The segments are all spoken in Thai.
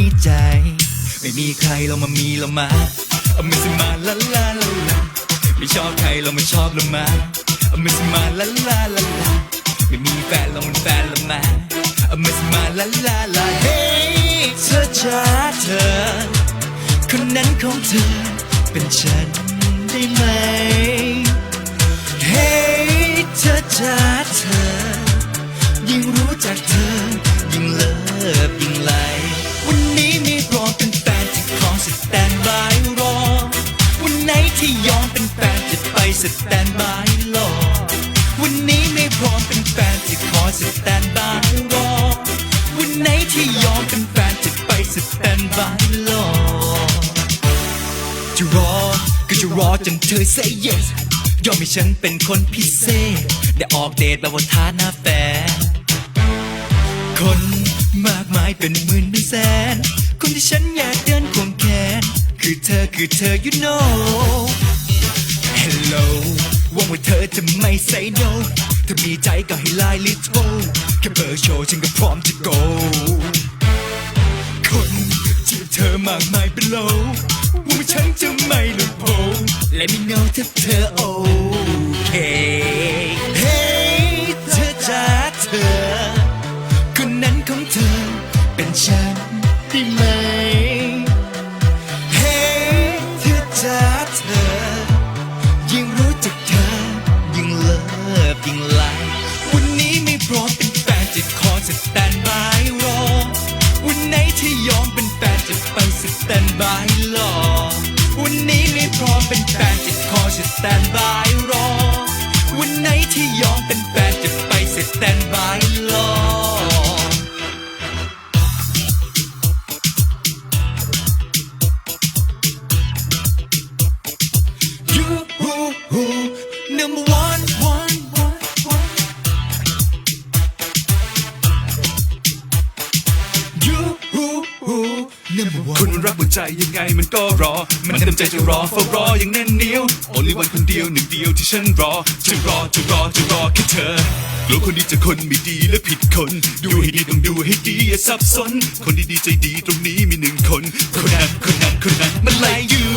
มีใจ ไม่มีใครเรามามีเรามาเอามือสมาลาลาลาลาไม่ชอบใครเราไมาชอบเรามาเอามือสมาลาลาลาลาไม่มีแฟนเรามันแฟนเรามาเอามือสมาลาลาลาเฮ้เธอจ้าเธอ คนนั้นของเธอเป็นฉันได้ไหม ไปสแตนบายรอจะรอ ก็จะรอจนเธอ say yes ยอมให้ฉันเป็นคนพิเศษ ได้ออกเดทแบบว่าท้าหน้าแฟนคนมากมายเป็นหมื่นเป็นแสน คนที่ฉันอยากเดินควงแขน คือเธอคือเธอ you know Hello หวังว่าเธอจะไม่ say no ถ้ามีใจก็ให้ไลน์ลิโทแค่เบอร์โชว์ฉันก็พร้อมจะ go คน เธอมากมายเป็นโลว่าฉันจะไม่หลุดโผล่ Let me know ถ้าเธอโอเค ตนบายรอวันนี้ไม่พร้อมเป็นแฟนจะขอสแตนบายรอ วันไหนที่ยอมเป็นแฟนจะไปสแตนบายรอ You who who number one คน one มันรักหัวใจยังไงมันก็รอ มันเต็มใจจะรอเฝ้ารออย่างแน่นเหนียว only one คนเดียวหนึ่งเดียวที่ฉันรอ จะรอจะรอจะรอแค่เธอกลัวคนดีจะคนไม่ดีและผิดคน ดูให้ดีต้องดูให้ดีอย่าสับสน คนดีๆใจดีตรงนี้มีหนึ่งคน คนนั้นคนนั้นคนนั้นมันไล่อยู่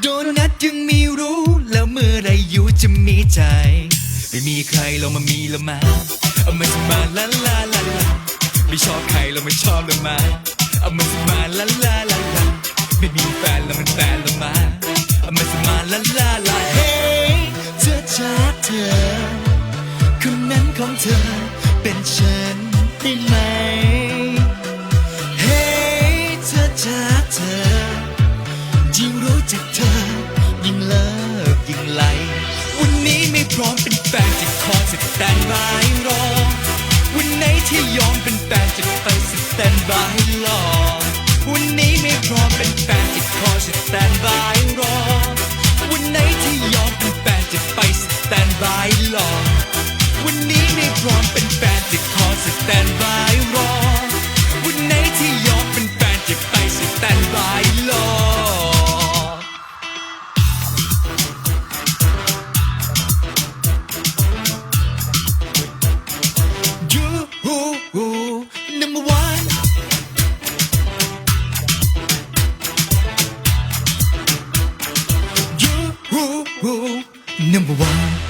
โดนัทยังมีรู้ แล้วเมื่อไรอยู่จะมีใจไม่มีใครเรามามีเรามาเอามันจะมาลาลาลาลาไม่ชอบใครเราไม่ชอบเรามา เอามันจะมาลาลาลาลาไม่มีแฟนเรามันแฟนเรามาเอามันจะมาลาลาลาเฮ้เธอจ้าเธอคนนั้นของเธอเป็นฉันได้ไหมเฮ้เธอจ้าเธอยิ่งรู้จักเธอยิ่งเลิฟยิ่งไหลวันนี้ไม่พร้อมเป็นแฟนจะขอสแตนบายรอวันไหนที่ยอมเป็นแฟนจะไปสแตนบายรอ ขอ number one